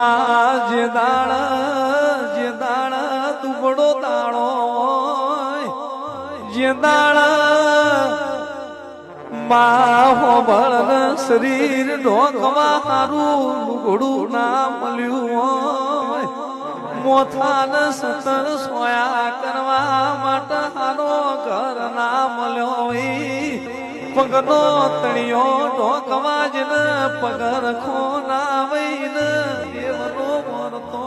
જે દાણા જે દાણા દાણો હોય, જે દાણા માં હોબળ શરીર ઢોકવા હારું લુગડું ના મળ્યું મોથાન સતર સોયા કરવા માટે હારો ઘર ના મળ્યો પગનો તળિયો ઢોકવાજ ને પગર ખો ના વઈ દેવનો મરતો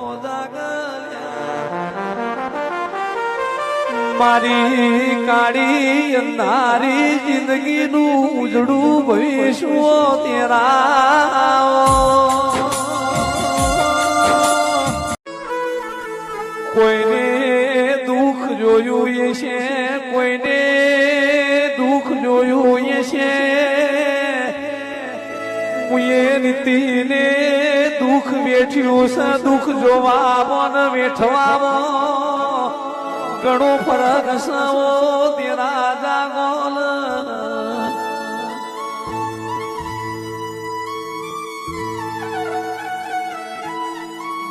મારી કાળી અંધારી જિંદગીનું ઉજળું ભવિષ્ય તેરા કોઈને દુઃખ જોયું એ છે કોઈને દુઃખ જોયું છે. મુએ નીતિને દુઃખ વેઠ્યું છે, દુઃખ જોવા ને વેઠવામાં ઘણો ફરક સવો રાજા ગોલ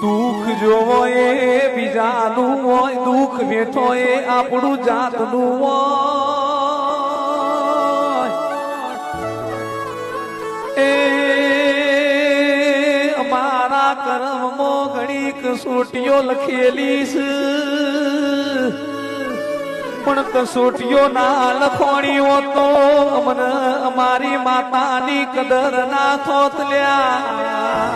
દુઃખ જોવો એ બીજાનું હોય, દુઃખ વેઠો એ આપણું જાતનું હોય. અમારા કર્મમાં ઘણી કસોટીઓ લખેલી પણ કસોટીઓ ના લખોણીઓ તો અમને અમારી માતાની કદર ના થોત લ્યા.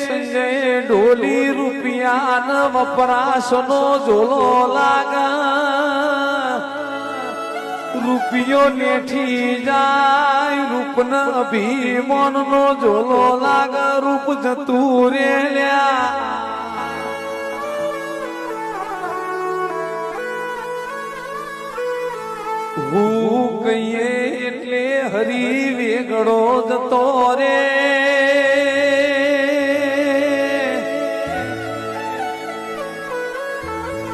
સંજય ઢોલી રૂપિયા વપરાશ વપરાશનો ઝોલો લાગા. રૂપિયો નેઠી જાય, રૂપન અભિમાન નો જોલો લાગ, રૂપ જતું રે હું કહીએ એટલે હરી વેગડો જતો રે.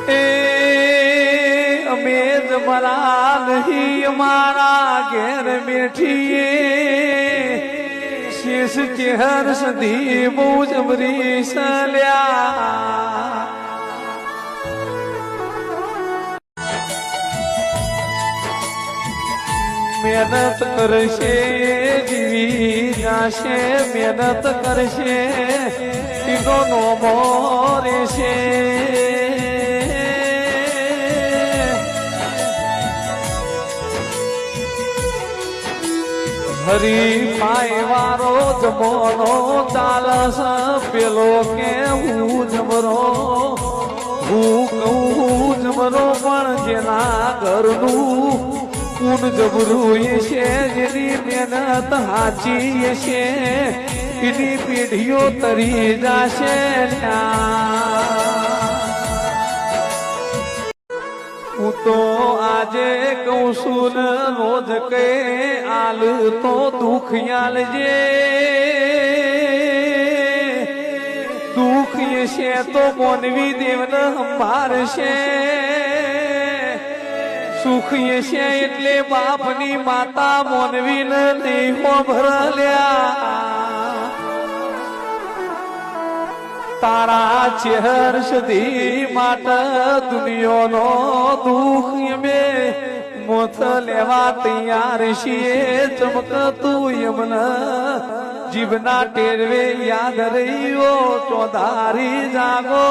એ અમે જમરા નહીં મારા ઘેર બેઠીએ. શેષ ચેહર સધી બહુ જબરી સલ્યા મહેનત કરશે, જીવી જાશે, મહેનત કરશે પીનો નો મોરે રહેશે. હરી પાય વારો જમોનો ચાલસ પેલો કે હું જમરો? હું કહું જમરો, પણ જેના ઘરનું કુન જબરું છે, જેની મહેનત હાચી છે. એની પેઢીઓ તરી જાશે હું તો આજે કહું છું રોજ કે આલ તો દુઃખ આલજે દુઃખ છે તો મોનવી દેવને સંભાળશે સુખ છે એટલે બાપની માતા મોનવીને નહીં ભરલ્યા. તારા ચહેર સુધી માટે દુનિયાનો દુઃખ અમે મોથ લેવા તૈયાર છીએ. ચમકતું યમન જીવના ટેરવે યાદ રહ્યો, ચોધારી જાગો